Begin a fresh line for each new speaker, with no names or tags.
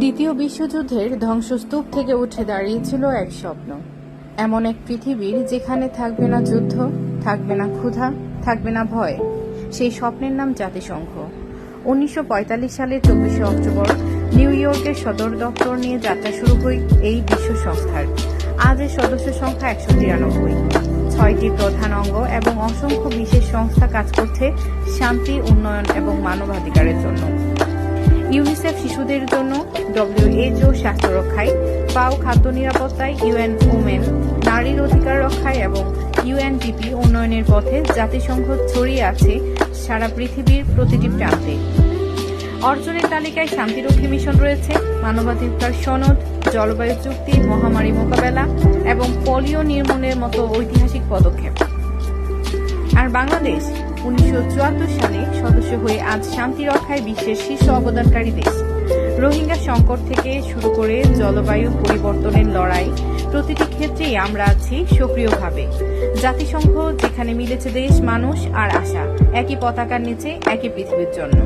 দ্বিতীয় বিশ্বযুদ্ধের ধ্বংসস্তূপ থেকে উঠে দাঁড়িয়েছিল এক স্বপ্ন। এমন এক পৃথিবীর যেখানে থাকবে না যুদ্ধ, থাকবে না ক্ষুধা, থাকবে না ভয়। সেই স্বপ্নের নাম জাতিসংঘ। উনিশশো পঁয়তাল্লিশ সালের চব্বিশে অক্টোবর নিউ ইয়র্কের সদর দপ্তর নিয়ে যাত্রা শুরু হয় এই বিশ্ব সংস্থার। আজ এর সদস্য সংখ্যা একশো তিরানব্বই। ছয়টি প্রধান অঙ্গ এবং অসংখ্য বিশেষ সংস্থা কাজ করছে শান্তি, উন্নয়ন এবং মানবাধিকারের জন্য। ইউনিসেফ শিশুদের জন্য ডব্লিউএইচও স্বাস্থ্য রক্ষায়, পাও খাদ্য নিরাপত্তায়, ইউএন ওমেন, নারীর অধিকার রক্ষায় এবং ইউএনডিপি উন্নয়নের পথে জাতিসংঘ ছড়িয়ে আছে সারা পৃথিবীর প্রতিটি প্রান্তে। অর্জনের তালিকায় শান্তিরক্ষী মিশন রয়েছে, মানবাধিকার সনদ, জলবায়ু চুক্তি, মহামারী মোকাবেলা এবং পোলিও নির্মূলের মতো ঐতিহাসিক পদক্ষেপ। আর বাংলাদেশ উনিশশো সালে সদস্য হয়ে আজ শান্তি রক্ষায় বিশ্বের শীর্ষ অবদানকারী দেশ। রোহিঙ্গা সংকট থেকে শুরু করে জলবায়ু পরিবর্তনের লড়াই, প্রতিটি ক্ষেত্রেই আমরা আছি সক্রিয়ভাবে। জাতিসংঘ যেখানে মিলেছে দেশ, মানুষ আর আশা, একই পতাকার নিচে, একই পৃথিবীর জন্য।